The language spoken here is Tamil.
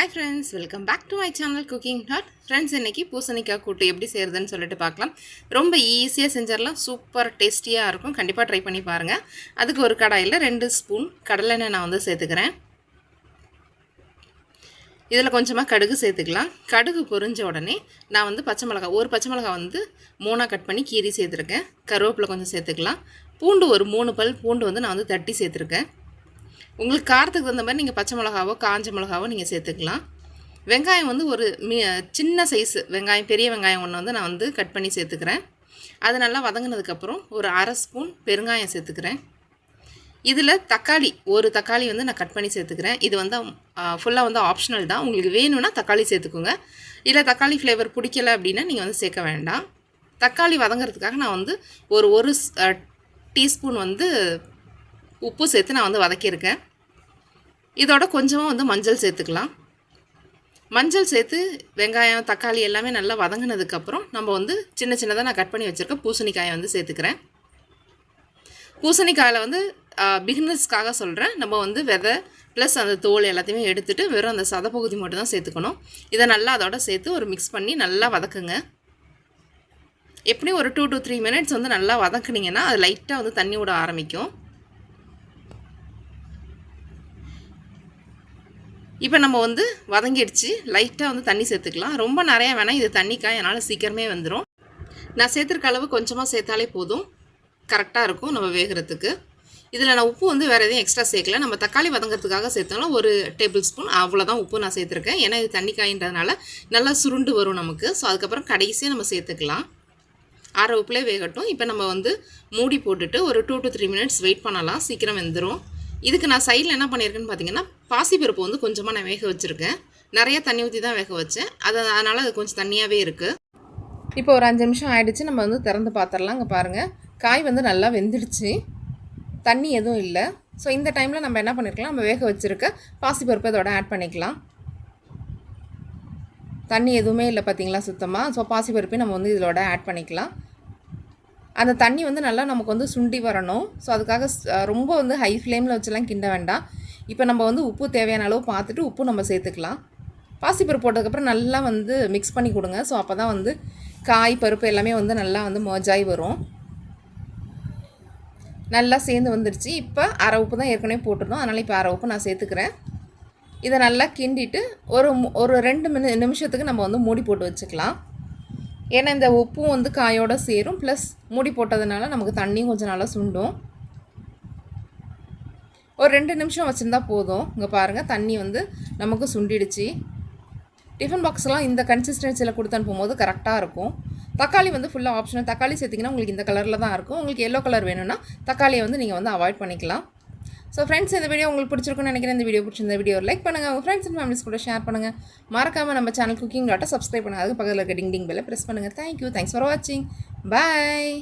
Hi friends welcome back to my channel cooking hot friends இன்றைக்கி பூசணிக்காய் கூட்டு எப்படி செய்கிறதுன்னு சொல்லிட்டு பார்க்கலாம். ரொம்ப ஈஸியாக செஞ்சிடலாம். சூப்பர் டேஸ்டியாக இருக்கும். கண்டிப்பாக ட்ரை பண்ணி பாருங்கள் அதுக்கு ஒரு கடாயில் ரெண்டு ஸ்பூன் கடலெண்ணெய் நான் வந்து சேர்த்துக்கிறேன். இதில் கொஞ்சமாக கடுகு சேர்த்துக்கலாம். கடுகு பொரிஞ்ச உடனே நான் வந்து பச்சை மிளகாய் ஒரு பச்சை மிளகாய் வந்து மூணாக கட் பண்ணி கீரி சேர்த்துருக்கேன். கருவேப்பிலை கொஞ்சம் சேர்த்துக்கலாம். பூண்டு ஒரு மூணு பல் பூண்டு வந்து நான் வந்து தட்டி சேர்த்துருக்கேன். உங்களுக்கு காரத்துக்கு தகுந்த மாதிரி நீங்கள் பச்சை மிளகாவோ காஞ்ச மிளகாவோ நீங்கள் சேர்த்துக்கலாம். வெங்காயம் வந்து ஒரு மி சின்ன சைஸு வெங்காயம் பெரிய வெங்காயம் ஒன்று வந்து நான் வந்து கட் பண்ணி சேர்த்துக்கிறேன். அது நல்லா வதங்கினதுக்கப்புறம் ஒரு அரை ஸ்பூன் பெருங்காயம் சேர்த்துக்கிறேன். இதில் தக்காளி ஒரு தக்காளி வந்து நான் கட் பண்ணி சேர்த்துக்கிறேன். இது வந்து ஃபுல்லாக வந்து ஆப்ஷனல் தான். உங்களுக்கு வேணும்னா தக்காளி சேர்த்துக்கோங்க. இல்லை தக்காளி ஃப்ளேவர் பிடிக்கல அப்படின்னா நீங்கள் வந்து சேர்க்க வேண்டாம். தக்காளி வதங்கிறதுக்காக நான் வந்து ஒரு ஒரு டீஸ்பூன் வந்து உப்பு சேர்த்து நான் வந்து வதக்கியிருக்கேன். இதோட கொஞ்சமாக வந்து மஞ்சள் சேர்த்துக்கலாம். மஞ்சள் சேர்த்து வெங்காயம் தக்காளி எல்லாமே நல்லா வதங்கினதுக்கப்புறம் நம்ம வந்து சின்ன சின்னதாக நான் கட் பண்ணி வச்சுருக்க பூசணிக்காயை வந்து சேர்த்துக்கிறேன். பூசணிக்காயில் வந்து பிகினர்ஸ்க்காக சொல்கிறேன் நம்ம வந்து விதை ப்ளஸ் அந்த தோல் எல்லாத்தையுமே எடுத்துகிட்டு வெறும் அந்த சதப்பகுதி மட்டும் தான் சேர்த்துக்கணும். இதை நல்லா அதோட சேர்த்து ஒரு மிக்ஸ் பண்ணி நல்லா வதக்குங்க. எப்படியும் ஒரு டூ டு த்ரீ மினிட்ஸ் வந்து நல்லா வதக்குனிங்கன்னா அது லைட்டாக வந்து தண்ணி விட ஆரம்பிக்கும். இப்போ நம்ம வந்து வதங்கிடுச்சு. லைட்டாக வந்து தண்ணி சேர்த்துக்கலாம். ரொம்ப நிறையா வேணால் இது தண்ணிக்காய். என்னால் சீக்கிரமே வந்துடும் நான் சேர்த்துருக்க அளவு கொஞ்சமாக சேர்த்தாலே போதும். கரெக்டாக இருக்கும் நம்ம வேகிறதுக்கு. இதில் நான் உப்பு வந்து வேறு எதையும் எக்ஸ்ட்ரா சேர்க்கல. நம்ம தக்காளி வதங்கிறதுக்காக சேர்த்தாலும் ஒரு டேபிள் ஸ்பூன் அவ்வளோதான் உப்பு நான் சேர்த்துருக்கேன். ஏன்னா இது தண்ணி காயின்றதுனால நல்லா சுருண்டு வரும் நமக்கு. ஸோ அதுக்கப்புறம் கடைசியாக நம்ம சேர்த்துக்கலாம். ஆற உப்புலேயே வேகட்டும். இப்போ நம்ம வந்து மூடி போட்டுட்டு ஒரு two to three minutes wait பண்ணலாம். சீக்கிரம் வெந்துடும் இதுக்கு நான் சைடில் என்ன பண்ணியிருக்கேன்னு பார்த்தீங்கன்னா பாசிப்பருப்பு வந்து கொஞ்சமாக நான் வேக வச்சுருக்கேன். நிறைய தண்ணி ஊற்றி தான் வேக வச்சேன். அது அதனால் அது கொஞ்சம் தண்ணியாகவே இருக்குது இப்போ ஒரு அஞ்சு நிமிஷம் ஆகிடுச்சு நம்ம வந்து திறந்து பார்த்துடலாம் அங்கே பாருங்கள் காய் வந்து நல்லா வெந்துடுச்சு. தண்ணி எதுவும் இல்லை. ஸோ இந்த டைமில் நம்ம என்ன பண்ணியிருக்கலாம் நம்ம வேக வச்சுருக்க பாசிப்பருப்பு இதோட ஆட் பண்ணிக்கலாம். தண்ணி எதுவுமே இல்லை பார்த்தீங்களா சுத்தமாக ஸோ பாசிப்பருப்பையும் நம்ம வந்து இதோட ஆட் பண்ணிக்கலாம். அந்த தண்ணி வந்து நல்லா நமக்கு வந்து சுண்டி வரணும். ஸோ அதுக்காக ரொம்ப வந்து ஹை ஃப்ளேமில் வச்சுலாம் கிண்ட வேண்டாம். இப்போ நம்ம வந்து உப்பு தேவையான அளவு பார்த்துட்டு உப்பு நம்ம சேர்த்துக்கலாம். பாசிப்பருப்பு போட்டதுக்கப்புறம் நல்லா வந்து மிக்ஸ் பண்ணி கொடுங்க. ஸோ அப்போ தான் வந்து காய் பருப்பு எல்லாமே வந்து நல்லா வந்து மோஜாய் வரும். நல்லா சேர்ந்து வந்துடுச்சு இப்போ அரை உப்பு தான் ஏற்கனவே போட்டிருந்தோம். அதனால் இப்போ அரை உப்பு நான் சேர்த்துக்கிறேன். இதை நல்லா கிண்டிட்டு ஒரு ஒரு ரெண்டு மினி நிமிஷத்துக்கு நம்ம வந்து மூடி போட்டு வச்சுக்கலாம். ஏன்னா இந்த உப்பும் வந்து காயோடு சேரும் ப்ளஸ் மூடி போட்டதுனால நமக்கு தண்ணியும் கொஞ்சம் நல்லா சுண்டும். ஒரு ரெண்டு நிமிஷம் வச்சுருந்தா போதும். இங்கே பாருங்கள் தண்ணி வந்து நமக்கு சுண்டிடுச்சு. டிஃபன் பாக்ஸ்லாம் இந்த கன்சிஸ்டன்சியில் கொடுத்து அனுப்பும்போது கரெக்டாக இருக்கும். தக்காளி வந்து ஃபுல்லாக ஆப்ஷனல் தக்காளி சேர்த்திங்கன்னா உங்களுக்கு இந்த கலரில் தான் இருக்கும். உங்களுக்கு எல்லோ கலர் வேணும்னா தக்காளியை வந்து நீங்கள் வந்து அவாய்ட் பண்ணிக்கலாம். ஸோ ஃப்ரெண்ட்ஸ் இந்த வீடியோ உங்களுக்கு பிடிச்சிருக்குன்னு நினைக்கிறேன். இந்த வீடியோ பிடிச்சிருந்த வீடியோ லைக் பண்ணுங்கள் உங்கள் ஃப்ரெண்ட்ஸ் அண்ட் ஃபேமிலிஸ் கூட ஷேர் பண்ணுங்கள் மறக்காமல் நம்ம சேனல் குக்கிங் டாட்டை சப்ஸ்கிரைப் பண்ணுங்கள் அதுக்கு பக்கத்தில் இருக்க டிங் டிங் பெல்லை ப்ரெஸ் பண்ணுங்கள் தேங்க்யூ தேங்க்ஸ் ஃபார் வாட்சிங் பாய்